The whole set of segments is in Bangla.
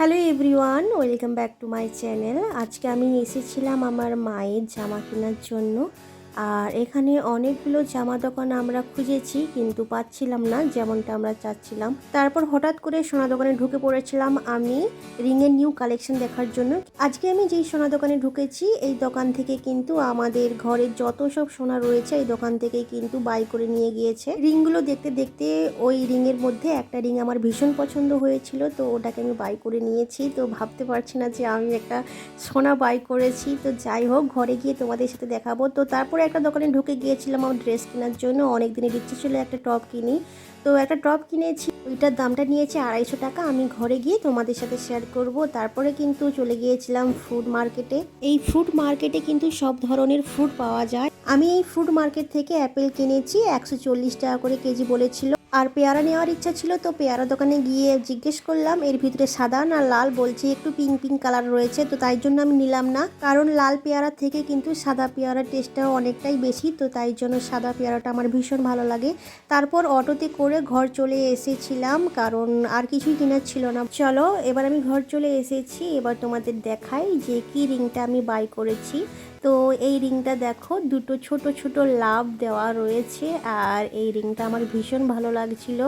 Hello everyone, welcome back to my channel. আজকে আমি এসেছিলাম আমার মায়ের জামা কেনার জন্য। আর এখানে অনেকগুলো জামা দোকান আমরা খুঁজেছি, কিন্তু পাচ্ছিলাম না যেমনটা আমরা চাচ্ছিলাম। তারপর হঠাৎ করে সোনা দোকানে ঢুকে পড়েছিলাম আমি রিংয়ের নিউ কালেকশন দেখার জন্য। আজকে আমি যেই সোনা দোকানে ঢুকেছি, এই দোকান থেকে কিন্তু আমাদের ঘরের যত সব সোনা রয়েছে, এই দোকান থেকে কিন্তু বাই করে নিয়ে গিয়েছে। রিংগুলো দেখতে দেখতে ওই রিংয়ের মধ্যে একটা রিং আমার ভীষণ পছন্দ হয়েছিল, তো ওটাকে আমি বাই করে নিয়েছি। তো ভাবতে পারছি না যে আমি একটা সোনা বাই করেছি। তো যাই হোক, ঘরে গিয়ে তোমাদের সাথে দেখাবো। তো তারপরে একটা দোকানে ঢুকে গিয়েছিলাম আমার ড্রেস কেনার জন্য। অনেক দিনের ইচ্ছে ছিল একটা টপ কিনি। তো একটা টপ কিনেছি। ওইটার দামটা নিয়েছে আড়াইশো টাকা। আমি ঘরে গিয়ে তোমাদের সাথে শেয়ার করব। তারপরে কিন্তু চলে গিয়েছিলাম ফ্রুট মার্কেটে এই ফ্রুট মার্কেটে কিন্তু সব ধরনের ফ্রুট পাওয়া যায়। আমি এই ফ্রুট মার্কেট থেকে অ্যাপেল কিনেছি। একশো চল্লিশ টাকা করে কেজি বলেছিল। আর পেয়ারা নেওয়ার ইচ্ছা ছিল তো পেয়ারা দোকানে গিয়ে জিজ্ঞেস করলাম, এর ভিতরে সাদা না লাল বলছে, একটু পিঙ্ক পিঙ্ক কালার রয়েছে তো তাই জন্য আমি নিলাম না। কারণ লাল পেয়ারা থেকে কিন্তু সাদা পেয়ারার টেস্টটা অনেকটাই বেশি তো তাই জন্য সাদা পেয়ারাটা আমার ভীষণ ভালো লাগে। তারপর অটোতে করে ঘর চলে এসেছিলাম, কারণ আর কিছুই কেনার ছিল না। চলো, এবার আমি ঘর চলে এসেছি, এবার তোমাদের দেখাই যে কি রিংটা আমি বাই করেছি। তো এই রিংটা দেখো, দুটো ছোট ছোট লাভ দেওয়া রয়েছে আর এই রিংটা আমার ভীষণ ভালো লাগছিল।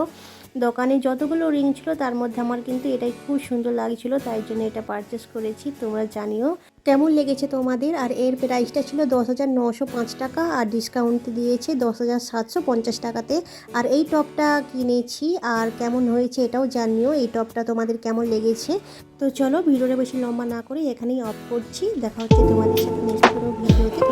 দোকানে যতগুলো রিং ছিল তার মধ্যে আমার কিন্তু এটাই খুব সুন্দর লাগছিল, তাই জন্য এটা পারচেস করেছি, তোমরা জানিও। কেমন লেগেছে তোমাদের? আর এর প্রাইসটা ছিল দশ হাজার নশো পাঁচ টাকা আর ডিসকাউন্ট দিয়েছে দশ হাজার সাতশো পঞ্চাশ টাকাতে। আর এই টপটা কিনেছি আর কেমন হয়েছে এটাও জানিও, এই টপটা তোমাদের কেমন লেগেছে? তো চলো ভিডিওটা বেশি লম্বা না করে এখানেই অফ করছি। দেখা হচ্ছে তোমাদের সাথে ভিডিওতে